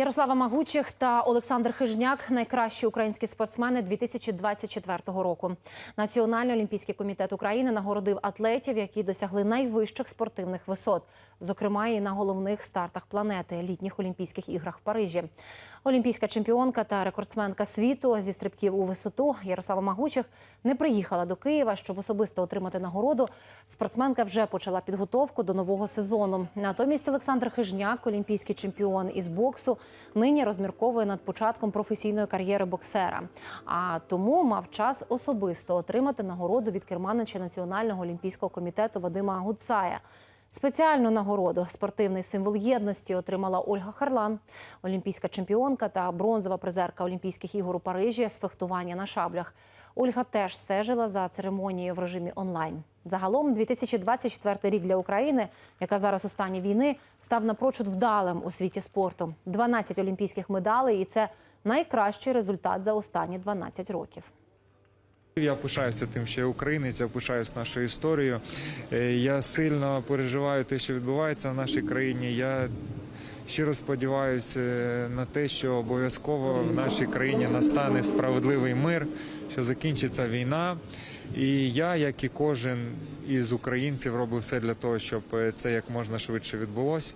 Ярослава Магучих та Олександр Хижняк найкращі українські спортсмени 2024 року. Національний олімпійський комітет України нагородив атлетів, які досягли найвищих спортивних висот, зокрема і на головних стартах планети літніх Олімпійських іграх в Парижі. Олімпійська чемпіонка та рекордсменка світу зі стрибків у висоту Ярослава Магучих не приїхала до Києва, щоб особисто отримати нагороду. Спортсменка вже почала підготовку до нового сезону. Натомість Олександр Хижняк, олімпійський чемпіон із боксу, нині розмірковує над початком професійної кар'єри боксера. А тому мав час особисто отримати нагороду від керманича Національного олімпійського комітету Вадима Гуцая. Спеціальну нагороду спортивний символ єдності отримала Ольга Харлан, олімпійська чемпіонка та бронзова призерка Олімпійських ігор у Парижі з фехтування на шаблях. Ольга теж стежила за церемонією в режимі онлайн. Загалом 2024 рік для України, яка зараз у стані війни, став напрочуд вдалим у світі спорту. 12 олімпійських медалей, і це найкращий результат за останні 12 років. Я пишаюся тим, що я українець, я пишаюсь нашою історією. Е, Я сильно переживаю те, що відбувається в нашій країні. Я щиро сподіваюся на те, що обов'язково в нашій країні настане справедливий мир, що закінчиться війна. І я, як і кожен із українців, робив все для того, щоб е, це як можна швидше відбулося.